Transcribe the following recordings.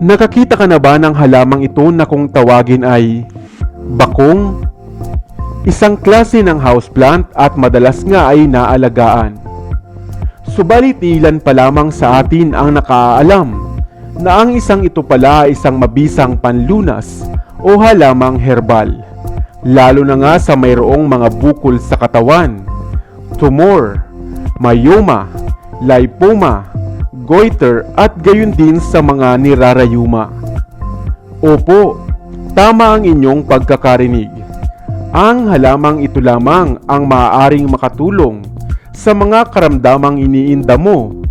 Nakakita ka na ba ng halamang ito na kung tawagin ay bakong? Isang klase ng houseplant at madalas nga ay naalagaan. Subalit ilan pa lamang sa atin ang nakaalam na ang isang ito pala ay isang mabisang panlunas o halamang herbal. Lalo na nga sa mayroong mga bukol sa katawan, tumor, myoma, lipoma, goiter at gayon din sa mga nirarayuma. Opo, tama ang inyong pagkakarinig. Ang halamang ito lamang ang maaaring makatulong sa mga karamdamang iniinda mo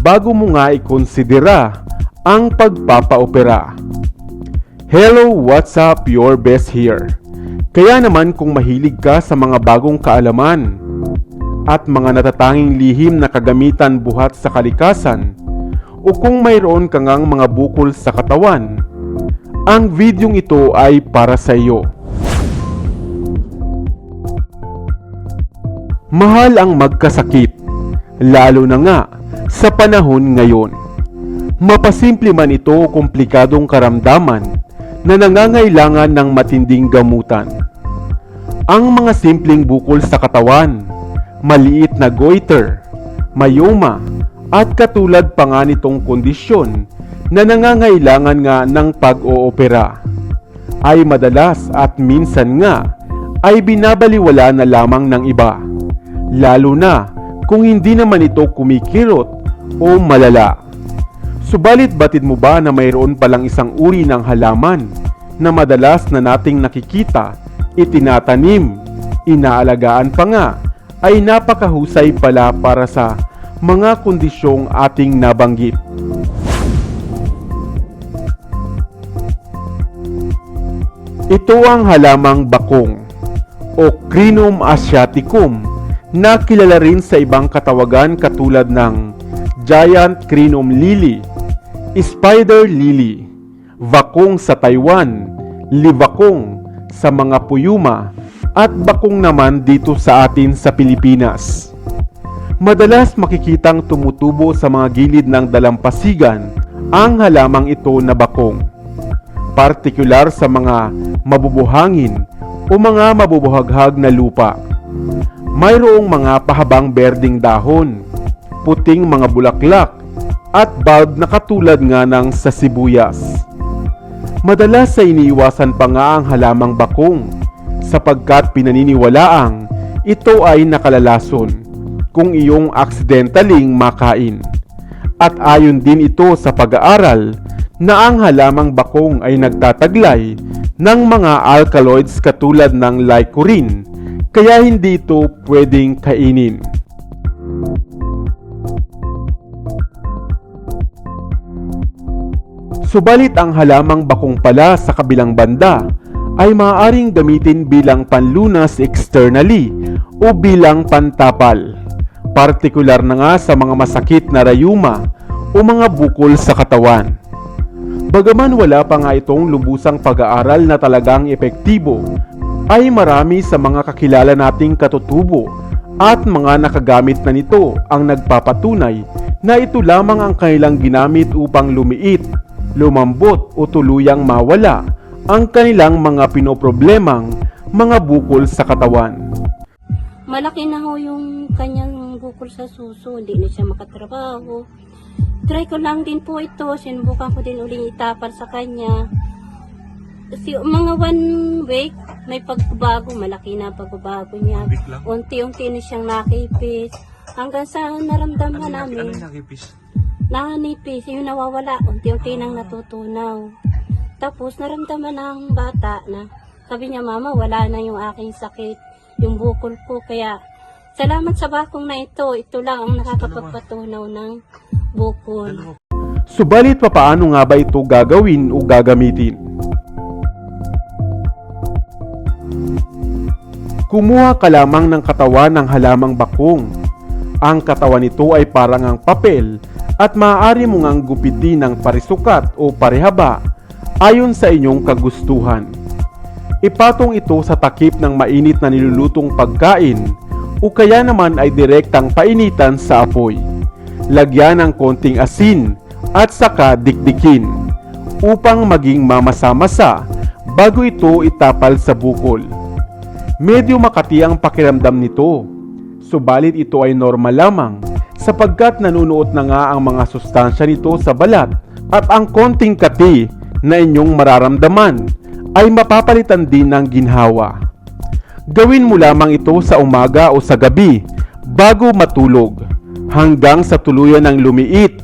bago mo nga ikonsidera ang pagpapaopera. Hello, what's up? Your best here. Kaya naman kung mahilig ka sa mga bagong kaalaman at mga natatanging lihim na kagamitan buhat sa kalikasan o kung mayroon kang ngang mga bukol sa katawan, ang videong ito ay para sa iyo. Mahal ang magkasakit, lalo na nga sa panahon ngayon. Mapasimple man ito o komplikadong karamdaman na nangangailangan ng matinding gamutan. Ang mga simpleng bukol sa katawan, maliit na goiter, myoma, at katulad pa nga nitong kondisyon na nangangailangan nga ng pag-oopera ay madalas at minsan nga ay binabaliwala na lamang ng iba lalo na kung hindi naman ito kumikirot o malala. Subalit batid mo ba na mayroon palang isang uri ng halaman na madalas na nating nakikita, itinatanim, inaalagaan pa nga, ay napakahusay pala para sa mga kondisyong ating nabanggit. Ito ang halamang bakong o Crinum asiaticum na kilala rin sa ibang katawagan katulad ng giant crinum lily, spider lily, bakong sa Taiwan, livakong sa mga puyuma, at bakong naman dito sa atin sa Pilipinas. Madalas makikitang tumutubo sa mga gilid ng dalampasigan ang halamang ito na bakong. Partikular sa mga mabubuhangin o mga mabubuhaghag na lupa. Mayroong mga pahabang berding dahon, puting mga bulaklak, at bulb na katulad nga ng sa sibuyas. Madalas sa iniiwasan pa nga ang halamang bakong sapagkat pinaniniwalaang ito ay nakalalason kung iyong aksidentaling makain. At ayon din ito sa pag-aaral na ang halamang bakong ay nagtataglay ng mga alkaloids katulad ng lycorine kaya hindi ito pwedeng kainin. Subalit ang halamang bakong pala sa kabilang banda ay maaaring gamitin bilang panlunas externally o bilang pantapal. Partikular na nga sa mga masakit na rayuma o mga bukol sa katawan. Bagaman wala pa nga itong lubusang pag-aaral na talagang epektibo, ay marami sa mga kakilala nating katutubo at mga nakagamit na nito ang nagpapatunay na ito lamang ang kanilang ginamit upang lumiit, lumambot o tuluyang mawala ang kanilang mga pinoproblemang mga bukol sa katawan. Malaki na ho yung kanyang bukol sa suso, hindi na siya makatrabaho. Try ko lang din po ito, sinubukan ko din uling itapar sa kanya. Kasi mga one week, may pagbabago, malaki na pagbabago niya. Unti-unti na siyang nakipis. Hanggang sa naramdaman Ano, namin, ano nakipis? nakanipis, yung nawawala, unti-unti nang natutunaw. Tapos naramdaman ng bata na sabi niya, Mama, wala na yung aking sakit, yung bukol ko. Kaya salamat sa bakong na ito, ito lang ang nakakapagpatunaw ng bukol. Subalit papaano nga ba ito gagawin o gagamitin? Kumuha ka lamang ng katawan ng halamang bakong. Ang katawan nito ay parang ang papel at maaari mo ngang gupitin ng parisukat o parehaba ayon sa inyong kagustuhan. Ipatong ito sa takip ng mainit na nilulutong pagkain o kaya naman ay direktang painitan sa apoy. Lagyan ng konting asin at saka dikdikin. upang maging mamasa-masa bago ito itapal sa bukol. Medyo makati ang pakiramdam nito, subalit ito ay normal lamang sapagkat nanunuot na nga ang mga sustansya nito sa balat at ang konting kati na inyong mararamdaman ay mapapalitan din ng ginhawa. Gawin mo lamang ito sa umaga o sa gabi bago matulog hanggang sa tuluyan ng lumiit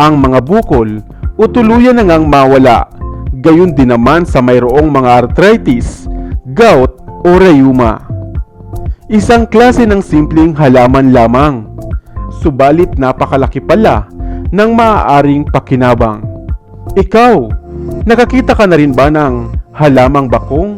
ang mga bukol o tuluyan na ngang mawala. Gayon din naman sa mayroong mga arthritis, gout o rheuma. Isang klase ng simpleng halaman lamang, subalit napakalaki pala ng maaaring pakinabang. Ikaw, nakakita ka na rin ba ng halamang bakong?